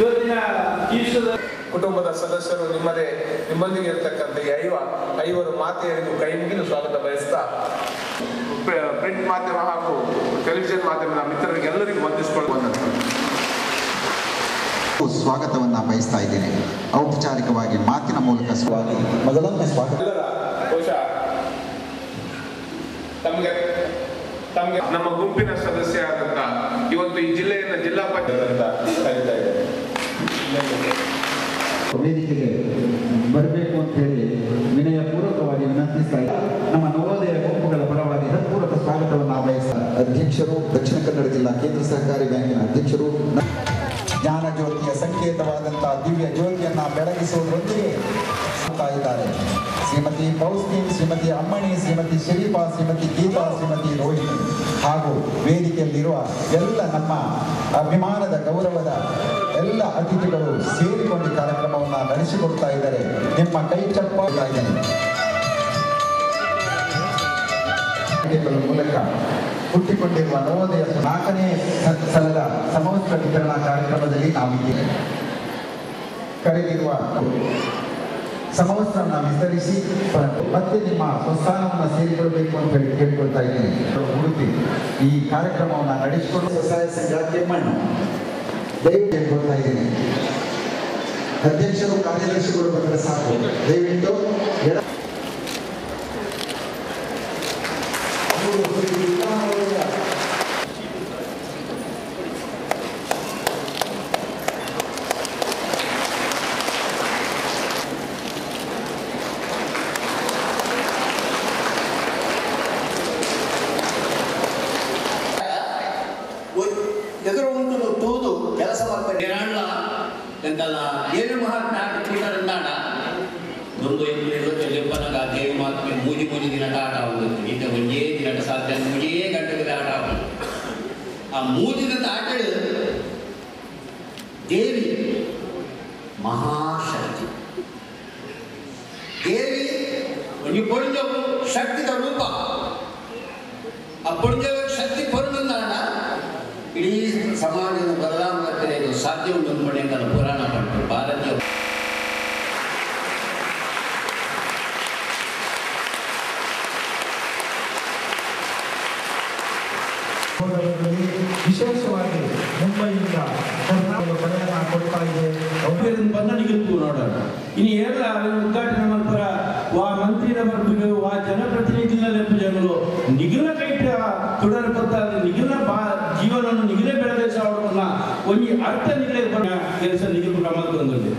ಇವತ್ತಿನ ಈಶ್ವರ ಕುಟುಂಬದ ಸದಸ್ಯರು ನಿಮ್ಮದೇ ನಿಮ್ಮೊಂದಿಗೆ ಇರತಕ್ಕಂಥ ಈ ಐವ ಐವರು ಮಾತೆಯರಿಗೂ ಕೈ ಮುಗಿದು ಸ್ವಾಗತ ಬಯಸ್ತಾ. ಪ್ರಿಂಟ್ ಮಾಧ್ಯಮ ಹಾಗೂ ಟೆಲಿವಿಷನ್ ಮಾಧ್ಯಮದ ಮಿತ್ರರಿಗೆ ಎಲ್ಲರಿಗೂ ವಂದಿಸಿಕೊಳ್ಳುವಂತ ಸ್ವಾಗತವನ್ನ ಬಯಸ್ತಾ ಇದ್ದೇನೆ. ಔಪಚಾರಿಕವಾಗಿ ಮಾತಿನ ಮೂಲಕ ಸ್ವಾಗತ. ಮೊದಲೊಮ್ಮೆ ಸ್ವಾಗತ. ಬಹುಶಃ ತಮಗೆ ತಮಗೆ. ನಮ್ಮ ಗುಂಪಿನ ಸದಸ್ಯ ಆದಂತ ಇವತ್ತು ಈ ಜಿಲ್ಲೆಯನ್ನ ಜಿಲ್ಲಾ ಪಂಚಾಯತ್ ಅಂತ ಕರೀತಾ ಇದ್ದಾರೆ ವೇದಿಕೆಗೆ ಬರಬೇಕು ಅಂತ ಹೇಳಿ ವಿನಯಪೂರ್ವಕವಾಗಿ ವಿನಂತಿಸ್ತಾ ಇದ್ದಾರೆ. ನಮ್ಮ ನವೋದಯ ಗುಂಪುಗಳ ಪರವಾಗಿ ಹೃತ್ಪೂರ್ವಕ ಸ್ವಾಗತವನ್ನು ಬಯಸ್ತಾರೆ ಅಧ್ಯಕ್ಷರು, ದಕ್ಷಿಣ ಕನ್ನಡ ಜಿಲ್ಲಾ ಕೇಂದ್ರ ಸಹಕಾರಿ ಬ್ಯಾಂಕಿನ ಅಧ್ಯಕ್ಷರು ಜ್ಞಾನ ಜ್ಯೋತಿಯ ಸಂಕೇತವಾದಂತಹ ದಿವ್ಯ ಜ್ಯೋತಿಯನ್ನ ಬೆಳಗಿಸುವುದರೊಂದಿಗೆ ಇದ್ದಾರೆ. ಶ್ರೀಮತಿ ಪೌಸ್ತಿ ಶ್ರೀಮತಿ ಅಮ್ಮಣಿ, ಶ್ರೀಮತಿ ಶರೀಫಾ, ಶ್ರೀಮತಿ ಗೀತಾ, ಶ್ರೀಮತಿ ರೋಹಿಣಿ. ಹಾಗೂ ವೇದಿಕೆಯಲ್ಲಿರುವ ಎಲ್ಲ ನಮ್ಮ ಅಭಿಮಾನದ ಗೌರವದ ಎಲ್ಲ ಅತಿಥಿಗಳು ಸೇರಿಕೊಂಡು ಕಾರ್ಯಕ್ರಮವನ್ನು ನಡೆಸಿಕೊಡ್ತಾ ಇದ್ದಾರೆ. ನಿಮ್ಮ ಕೈ ಚಪ್ಪಾಗಿದ್ದೇನೆ ಮೂಲಕ ಹುಟ್ಟಿಕೊಂಡಿರುವ ನವೋದಯ ನಾಲ್ಕನೇ ಸಲದ ಸಮವಸ್ತ್ರ ವಿತರಣಾ ಕಾರ್ಯಕ್ರಮದಲ್ಲಿ ನಾವು ಕರೆದಿರುವ ಸಮವಸ್ತ್ರವನ್ನು ವಿಸ್ತರಿಸಿ ಮತ್ತೆ ನಿಮ್ಮ ಸ್ವಸ್ಥಾನವನ್ನು ಸೇರಿಕೊಳ್ಬೇಕು ಅಂತ ಹೇಳಿ ಕೇಳ್ಕೊಳ್ತಾ ಇದ್ದೀನಿ. ಉಡುಪಿ ಈ ಕಾರ್ಯಕ್ರಮವನ್ನು ನಡೆಸಿಕೊಂಡು ಸ್ವಸಹಾಯ ಸಂಘ ಮಣ್ಣು ದಯವಿಟ್ಟು ಕೇಳ್ಕೊಳ್ತಾ ಇದ್ದೀನಿ. ಅಧ್ಯಕ್ಷರು ಕಾರ್ಯದರ್ಶಿಗಳು ಬಂದರೆ ಸಾಕು. ದಯವಿಟ್ಟು ಎದುರು ಉಂಟು ತೂದು ಕೆಲಸ ಮಾಡ್ತಾರೆ ಎಂತಲ್ಲ ಏನು ಮಹಾತ್ಮ ಪೀಠರಂದಾಡ ಒಂದು ಎಂಟು ಚೆಲ್ಲಪ್ಪನಾಗ ದೇವಿ ಮಹಾತ್ಮೆ ಮೂಜಿ ಮೂಜಿ ದಿನಟ ಆಟ ಆಗುದು ಈಗ ಒಂದೇ ದಿನಟ ಸಾಧ್ಯ ಮೂಜೇ ಗಂಟೆಗೆ ಆಟ ಆಗುದು ಆ ಮೂಜಿ ದಿನದ ಆಟ ದೇವಿ ಮಹಾಶಕ್ತಿ. ದೇವಿ ಒಂದು ಪೊಳಿಜವು ಶಕ್ತಿಯ ರೂಪ. ಆ ಸಮಾಜದ ಬದಲಾವಣೆ ಇದು ಸಾಧ್ಯ ಉಂಟು ಅಂದ್ಕೊಂಡೆ ಅಂತ ಪುರಾಣ ಪಟ್ಟು ಭಾರತೀಯ ವಿಶೇಷವಾಗಿ ಮುಂಬೈಯಿಂದ ಕೊಡ್ತಾ ಇದೆ. ನೋಡೋಣ. ಇನ್ನು ಎಲ್ಲ ಉದ್ಘಾಟನೆ ಮಾಡ್ತಾರ ವಾ ಮಂತ್ರಿನ ಬರ್ಬೇಕು ವಾ ಜನಪ್ರತಿನಿಧಿಗಳ ನೆನಪು ಜನರು ನಿಗುಲ ಕೈಟ ತುಡರ ಪತ್ತ ನಿಗಿಲ ಬಾ அடுத்த நிலையில் சந்திக்கக்கூடாமல் இருந்தது